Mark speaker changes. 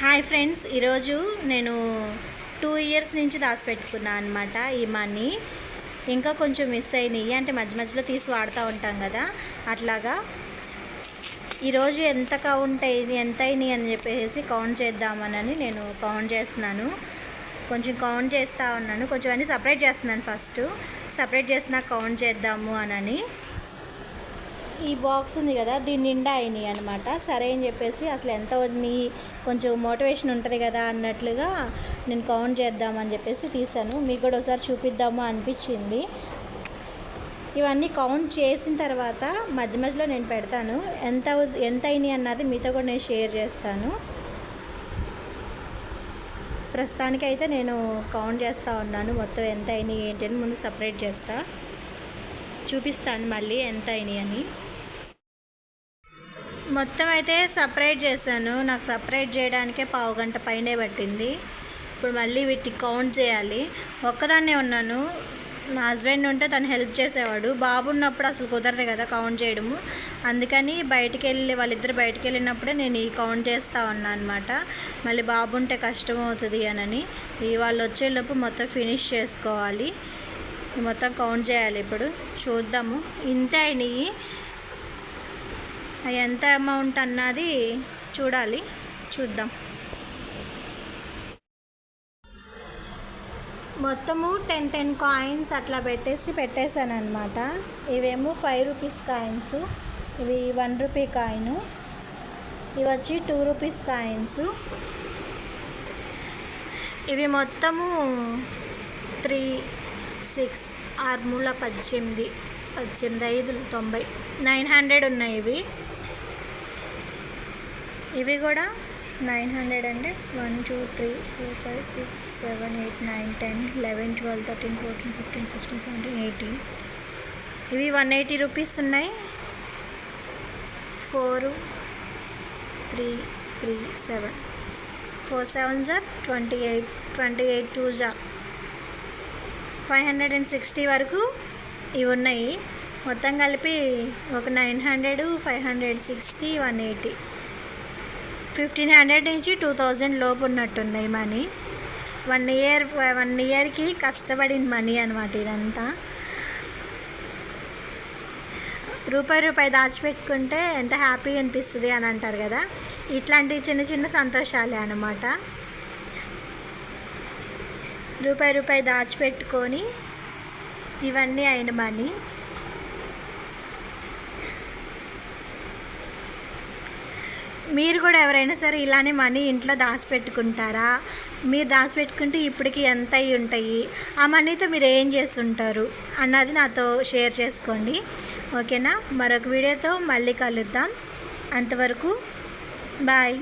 Speaker 1: Hi friends ఈరోజు నేను two years నుంచి దాచిపెట్టుకున్నా అనమాట ఈ మనీ. ఇంకా కొంచెం మిస్ అయినాయి. అంటే మధ్య మధ్యలో తీసి వాడుతూ ఉంటాం కదా అట్లాగా. ఈరోజు ఎంత కౌంట్ అయింది ఎంత అయినాయి అని చెప్పేసి కౌంట్ చేద్దామనని నేను కౌంట్ చేస్తున్నాను. కొంచెం కౌంట్ చేస్తూ ఉన్నాను. కొంచెం అన్నీ సపరేట్ చేస్తున్నాను ఫస్ట్. సపరేట్ చేసినా కౌంట్ చేద్దాము అనని. ఈ బాక్స్ ఉంది కదా దీని నిండా అయినాయి అనమాట సరే అని చెప్పేసి అసలు ఎంత ఉంది కొంచెం మోటివేషన్ ఉంటుంది కదా అన్నట్లుగా నేను కౌంట్ చేద్దామని చెప్పేసి తీసాను. మీకు కూడా ఒకసారి చూపిద్దాము అనిపించింది. ఇవన్నీ కౌంట్ చేసిన తర్వాత మధ్య మధ్యలో నేను పెడతాను. ఎంత ఎంత అయినాయి అన్నది మీతో కూడా నేను షేర్ చేస్తాను. ప్రస్తుతానికి అయితే నేను కౌంట్ చేస్తూ ఉన్నాను. మొత్తం ఎంత అయినాయి ఏంటి అని ముందు సపరేట్ చేస్తా. చూపిస్తాను మళ్ళీ ఎంత అయినాయి అని. మొత్తం అయితే సపరేట్ చేశాను. నాకు సపరేట్ చేయడానికే పావు గంట పైనే పట్టింది. ఇప్పుడు మళ్ళీ వీటిని కౌంట్ చేయాలి. ఒక్కదాన్నే ఉన్నాను. మా హస్బెండ్ ఉంటే తను హెల్ప్ చేసేవాడు. బాబు ఉన్నప్పుడు అసలు కుదరదు కదా కౌంట్ చేయడము. అందుకని బయటికి వెళ్ళి వాళ్ళిద్దరు బయటికి వెళ్ళినప్పుడే నేను ఈ కౌంట్ చేస్తూ ఉన్నాను అనమాట మళ్ళీ బాబు ఉంటే కష్టం అవుతుంది అనని ఈ వాళ్ళు వచ్చేలోపు మొత్తం ఫినిష్ చేసుకోవాలి. మొత్తం కౌంట్ చేయాలి ఇప్పుడు. చూద్దాము. ఇంతే అయినాయి. ఎంత అమౌంట్ అన్నది చూడాలి. చూద్దాం. మొత్తము టెన్ టెన్ కాయిన్స్ అట్లా పెట్టేసి పెట్టేశాను అనమాట ఇవేమో ఫైవ్ రూపీస్ కాయిన్స్ ఇవి వన్ రూపీ కాయిన్ ఇవి వచ్చి టూ రూపీస్ కాయిన్స్ ఇవి మొత్తము త్రీ సిక్స్ ఆరు మూల పద్దెనిమిది పద్దెనిమిది ఐదు తొంభై నైన్ హండ్రెడ్ ఉన్నాయి ఇవి. ఇవి కూడా నైన్ హండ్రెడ్ అండి one two three four five six seven eight nine ten eleven twelve thirteen fourteen fifteen sixteen seventeen eighteen. ఇవి వన్ ఎయిటీ రూపీస్ ఉన్నాయి. Four three three seven. Four seven జా twenty eight twenty eight two జా. Five hundred and sixty వరకు ఇవి ఉన్నాయి. మొత్తం కలిపి ఒక nine hundred five hundred sixty one eighty. Fifteen hundred నుంచి టూ థౌజండ్ లోపు ఉన్నట్టున్నాయి మనీ. వన్ ఇయర్ వన్ ఇయర్కి కష్టపడిన మనీ అనమాట ఇదంతా. రూపాయి రూపాయి దాచిపెట్టుకుంటే ఎంత హ్యాపీగా అనిపిస్తుంది అని అంటారు కదా? ఇట్లాంటి చిన్న చిన్న సంతోషాలే అనమాట రూపాయి రూపాయి దాచిపెట్టుకొని ఇవన్నీ అయిన మనీ. మీరు కూడా ఎవరైనా సరే ఇలానే మనీ ఇంట్లో దాచిపెట్టుకుంటారా? మీరు దాచిపెట్టుకుంటే ఇప్పటికి ఎంత అయి ఉంటాయి? ఆ మనీతో మీరు ఏం చేస్తుంటారు? అన్నది నాతో షేర్ చేసుకోండి. ఓకేనా? మరొక వీడియోతో మళ్ళీ కలుద్దాం. అంతవరకు బాయ్.